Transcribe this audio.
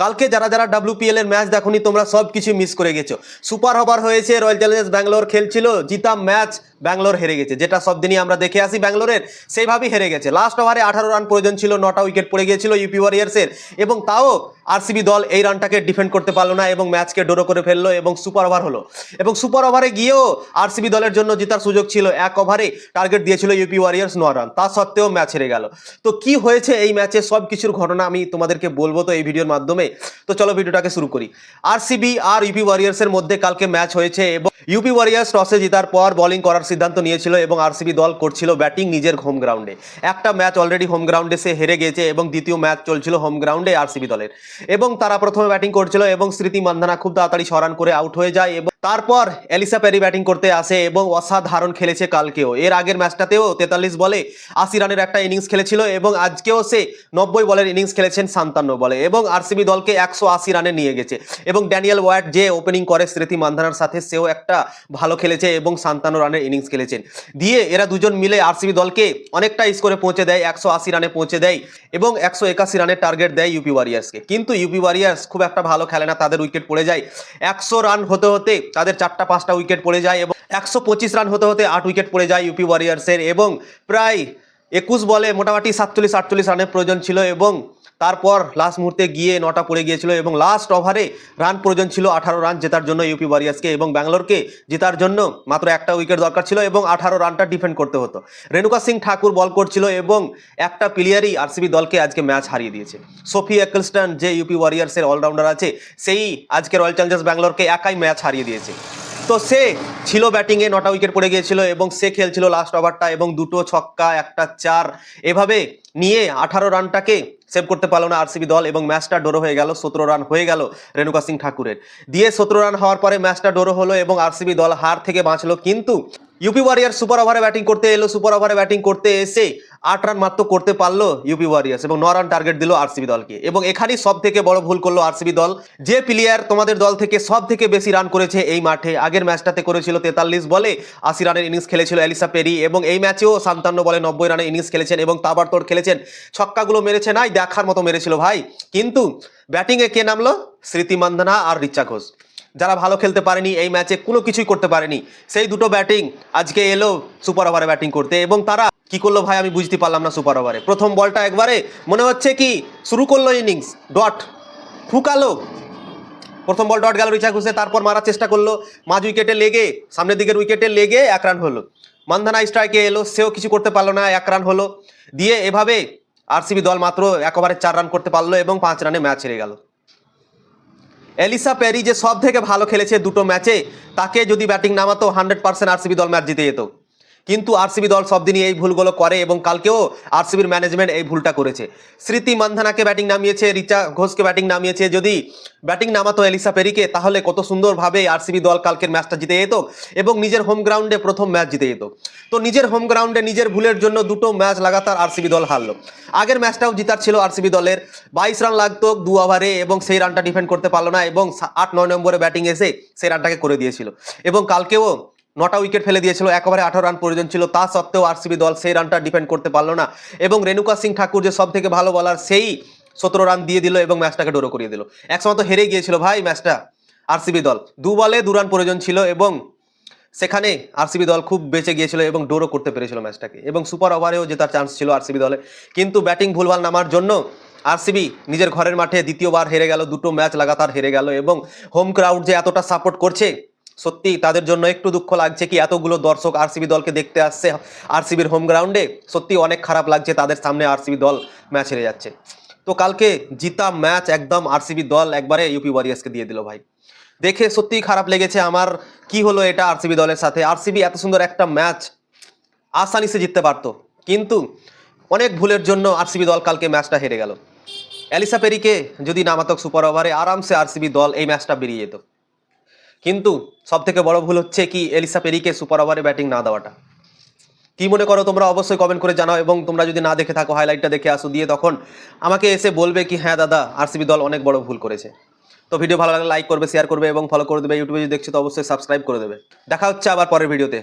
কালকে যারা যারা ডাব্লিউপিএল এর ম্যাচ দেখনি, তোমরা সব কিছু মিস করে গেছো। সুপার ওভার হয়েছে রয়্যাল চ্যালেঞ্জার্স ব্যাঙ্গালোর খেলছিল জিতাম ম্যাচ ব্যাঙ্গালোর হেরে গেছে। যেটা সব দিনই আমরা দেখে আসি ব্যাঙ্গালোরের সেইভাবেই হেরে গেছে। লাস্ট ওভারে আঠারো রান প্রয়োজন ছিল, নটা উইকেট পড়ে গিয়েছিল ইউপি ওয়ারিয়ার্সের এবং তাও আরসিবি দল এই রানটাকে ডিফেন্ড করতে পারল না এবং ম্যাচকে ডোরো করে ফেলল এবং সুপার ওভার হলো। এবং সুপার ওভারে গিয়েও আরসিবি দলের জন্য জেতার সুযোগ ছিল এক ওভারে টার্গেট দিয়েছিল ইউপি ওয়ারিয়ার্স ন রান তা সত্ত্বেও ম্যাচ হেরে গেল। তো কি হয়েছে এই ম্যাচে সব কিছুর ঘটনা আমি তোমাদেরকে বলব তো এই ভিডিওর মাধ্যমে। তো চলো ভিডিওটাকে শুরু করি। আরসিবি আর ইউপি ওয়ারিয়ার্সের মধ্যে কালকে ম্যাচ হয়েছে এবং ইউপি ওয়ারিয়ার্স টসে জেতার পর বোলিং করার সিদ্ধান্ত নিয়েছিল এবং আরসিবি দল করছিল ব্যাটিং নিজের হোম গ্রাউন্ডে একটা ম্যাচ অলরেডি হোম গ্রাউন্ডে সে হেরে গেছে এবং দ্বিতীয় ম্যাচ চলছিল হোম গ্রাউন্ডে আরসিবি দলের। এবং তারা প্রথমে ব্যাটিং করছিল এবং স্মৃতি মান্ধানা খুব তাড়াতাড়ি সরান করে আউট হয়ে যায় এবং তারপর এলিসা প্যারি ব্যাটিং করতে আসে এবং অসাধারণ খেলেছে কালকেও। এর আগের ম্যাচটাতেও তেতাল্লিশ বলে আশি রানের একটা ইনিংস খেলেছিল এবং আজকেও সে নব্বই বলের ইনিংস খেলেছেন সান্তান্ন বলে এবং আরসিবি দলকে একশো আশি রানে নিয়ে গেছে এবং ড্যানিয়েল ওয়াট যে ওপেনিং করে স্মৃতি মান্ধানার সাথে, সেও একটা ভালো খেলেছে এবং সান্তান্ন রানের ইনিংস খেলেছেন। দিয়ে এরা দুজন মিলে আরসিবি দলকে অনেকটা স্কোরে পৌঁছে দেয়, একশো আশি রানে পৌঁছে দেয় এবং একশো একাশি রানের টার্গেট দেয় ইউপি ওয়ারিয়ার্সকে। কিন্তু ইউপি ওয়ারিয়ার্স খুব একটা ভালো খেলে না, তাদের উইকেট পড়ে যায়। একশো রান হতে হতে তাদের চারটা পাঁচটা উইকেট পড়ে যায় এবং একশো পঁচিশ রান হতে হতে আট উইকেট পড়ে যায় ইউপি ওয়ারিয়ার্সের এবং প্রায় একুশ বলে মোটামুটি সাতচল্লিশ আটচল্লিশ রানের প্রয়োজন ছিল এবং তারপর লাস্ট মুহূর্তে গিয়ে নটা পড়ে গিয়েছিল এবং লাস্ট ওভারে রান প্রয়োজন ছিল আঠারো রান জেতার জন্য ইউপি ওয়ারিয়ার্সকে এবং ব্যাঙ্গালোরকে জেতার জন্য মাত্র একটা উইকেট দরকার ছিল এবং আঠারো রানটা ডিফেন্ড করতে হতো। রেণুকা সিং ঠাকুর বল করছিল এবং একটা প্লেয়ারই আরসিবি দলকে আজকে ম্যাচ হারিয়ে দিয়েছে। সোফি একেলস্টন যে ইউপি ওয়ারিয়ার্সের অলরাউন্ডার আছে, সেই আজকে রয়্যাল চ্যালেঞ্জার্স ব্যাঙ্গালোরকে একাই ম্যাচ হারিয়ে দিয়েছে। তো সে ছিল ব্যাটিংয়ে নটা উইকেট পড়ে গিয়েছিল এবং সে খেলছিল লাস্ট ওভারটা এবং দুটো ছক্কা, একটা চার। এভাবে নিয়ে আঠারো রানটাকে সেভ করতে পারল না আরসিবি দল এবং ম্যাচটা ডোরো হয়ে গেল, সতেরো রান হয়ে গেল রেণুকা সিং ঠাকুরের। দিয়ে সতেরো রান হওয়ার পরে ম্যাচটা ডোরো হলো এবং আরসিবি দল হার থেকে বাঁচলো। কিন্তু ইউপি ওয়ারিয়ার সুপার ওভারে ব্যাটিং করতে এলো, সুপার ওভারে ব্যাটিং করতে এসে আট রান মাত্র করতে পারল ইউপি ওয়ারিয়ার্স এবং ন রান টার্গেট দিল আরসিবি দলকে। এবং এখানেই সব থেকে বড় ভুল করল আরসিবি দল, যে প্লেয়ার তোমাদের দল থেকে সব থেকে বেশি রান করেছে এই মাঠে। আগের ম্যাচটাতে করেছিল তেতাল্লিশ বলে আশি রানের ইনিংস খেলেছিল এলিসা পেরি এবং এই ম্যাচেও সান্তান্ন বলে নব্বই রানের ইনিংস খেলেছেন এবং তাবারতোড় খেলেছেন। ছক্কাগুলো মেরেছে নাই, দেখার মতো মেরেছিল ভাই। কিন্তু ব্যাটিংয়ে কে নামলো? স্মৃতি মান্ধানা আর রিচা ঘোষ। যারা ভালো খেলতে পারেনি এই ম্যাচে কোনো কিছুই করতে পারেনি। সেই দুটো ব্যাটিং আজকে এলো সুপার ওভারে ব্যাটিং করতে এবং তারা কি করল ভাই আমি বুঝতে পারলাম না সুপার ওভারে। প্রথম বলটা একবারে মনে হচ্ছে কি শুরু করল ইনিংস, ডট ফুকালো প্রথম বল ডট গেল রিচা ঘুষে তারপর মারার চেষ্টা করল। মাঝ উইকেটে লেগে, সামনের দিকের উইকেটে লেগে এক রান হলো। মান্ধানা স্ট্রাইকে এলো, সেও কিছু করতে পারল না, এক রান হলো। দিয়ে এভাবে আরসিবি দল মাত্র এক ওভারে চার রান করতে পারল এবং পাঁচ রানে ম্যাচ হেরে গেল। এলিসা প্যারি যে সব থেকে ভালো খেলেছে দুটো ম্যাচে, তাকে যদি ব্যাটিং নামাতো হান্ড্রেড পার্সেন্ট আরসিবি দল ম্যাচ জিতে যেত। কিন্তু আরসিবি দল সব দিনই এই ভুলগুলো করে এবং কালকেও আরসিবির ম্যানেজমেন্ট এই ভুলটা করেছে। স্মৃতি মান্ধানাকে ব্যাটিং নামিয়েছে, রিচা ঘোষকে ব্যাটিং নামিয়েছে। যদি ব্যাটিং নামাতো এলিসা পেরিকে, তাহলে কত সুন্দরভাবে আরসিবি দল কালকের ম্যাচটা জিতে যেত এবং নিজের হোম গ্রাউন্ডে প্রথম ম্যাচ জিতে যেত। তো নিজের হোম গ্রাউন্ডে নিজের ভুলের জন্য দুটো ম্যাচ লাগাতার আরসিবি দল হারলো। আগের ম্যাচটাও জিতার ছিল আরসিবি দলের। বাইশ রান লাগতো দু ওভারে এবং সেই রানটা ডিফেন্ড করতে পারল না এবং আট, নয় নম্বরে ব্যাটিং এসে সেই রানটাকে করে দিয়েছিল। এবং কালকেও নটা উইকেট ফেলে দিয়েছিল এক ওভারে আঠারো রান প্রয়োজন ছিল। তা সত্ত্বেও আরসিবি দল সেই রানটা ডিফেন্ড করতে পারল না। এবং রেণুকা সিং ঠাকুর যে সব থেকে ভালো বলার সেই সতেরো রান দিয়ে দিল এবং ম্যাচটাকে ডোরো করিয়ে দিল। একসময় তো হেরে গিয়েছিল ভাই ম্যাচটা আরসিবি দল। দু বলে দু রান প্রয়োজন ছিল এবং সেখানে আরসিবি দল খুব বেঁচে গিয়েছিল এবং ডোরও করতে পেরেছিল ম্যাচটাকে। এবং সুপার ওভারেও জেতার চান্স ছিল আরসিবি দলে। কিন্তু ব্যাটিং ভুলভাল নামার জন্য আরসিবি নিজের ঘরের মাঠে দ্বিতীয়বার হেরে গেল। দুটো ম্যাচ লাগাতার হেরে গেল এবং হোম ক্রাউড যে এতটা সাপোর্ট করছে সত্যি তাদের জন্য একটু দুঃখ লাগছে কি এতগুলো দর্শক আরসিবি দলকে দেখতে আসছে। আরসিবির হোম গ্রাউন্ডে সত্যি অনেক খারাপ লাগছে তাদের সামনে আরসিবি দল ম্যাচ হেরে যাচ্ছে। তো কালকে জিতা ম্যাচ একদম আরসিবি দল একবারে ইউপি ওয়ারিয়ার্সকে দিয়ে দিল ভাই। দেখে সত্যিই খারাপ লেগেছে আমার কি হলো এটা আরসিবি দলের সাথে। আরসিবি এত সুন্দর একটা ম্যাচ আসানি সে জিততে পারতো। কিন্তু অনেক ভুলের জন্য আরসিবি দল কালকে ম্যাচটা হেরে গেল। অ্যালিসা পেরিকে যদি নামাতক সুপার ওভারে আরামসে আরসিবি দল এই ম্যাচটা বেরিয়ে যেত। কিন্তু সব থেকে বড় ভুল হচ্ছে কি এলিসা পেরিকে সুপার ওভারে ব্যাটিং না দেওয়াটা। কি মনে করো তোমরা? অবশ্যই কমেন্ট করে জানাও এবং তোমরা যদি না দেখে থাকো হাইলাইটটা দেখে আসো, দিয়ে তখন আমাকে এসে বলবে কি হ্যাঁ দাদা আরসিবি দল অনেক বড় ভুল করেছে। তো ভিডিও ভালো লাগলে লাইক করবে শেয়ার করবে এবং ফলো করে দেবে। ইউটিউবে যদি দেখছ তো অবশ্যই সাবস্ক্রাইব করে দেবে। দেখা হচ্ছে আবার পরের ভিডিওতে